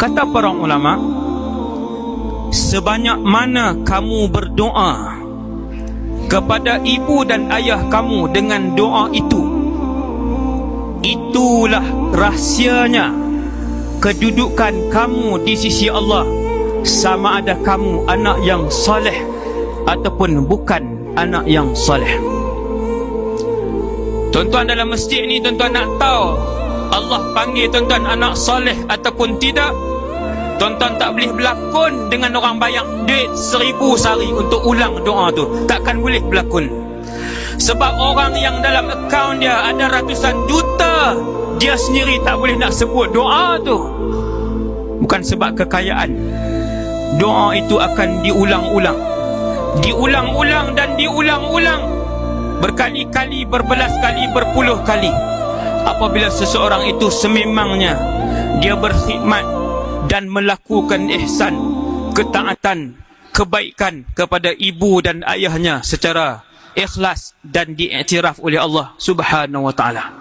Kata para ulama Sebanyak mana kamu berdoa Kepada ibu dan ayah kamu dengan doa itu Itulah rahsianya Kedudukan kamu di sisi Allah. Sama ada kamu anak yang soleh Ataupun bukan anak yang soleh. Tuan-tuan dalam masjid ni tuan-tuan nak tahu Allah panggil tuan-tuan anak soleh ataupun tidak Tuan-tuan tak boleh berlakon dengan orang bayar duit seribu sehari untuk ulang doa tu. Takkan boleh berlakon. Sebab orang yang dalam akaun dia ada ratusan juta, dia sendiri tak boleh nak sebut doa tu. Bukan sebab kekayaan. Doa itu akan diulang-ulang. Diulang-ulang dan diulang-ulang. Berkali-kali, berbelas kali, berpuluh kali. Apabila seseorang itu sememangnya dia berkhidmat dan melakukan ihsan, ketaatan, kebaikan kepada ibu dan ayahnya secara ikhlas dan diiktiraf oleh Allah Subhanahu wa taala.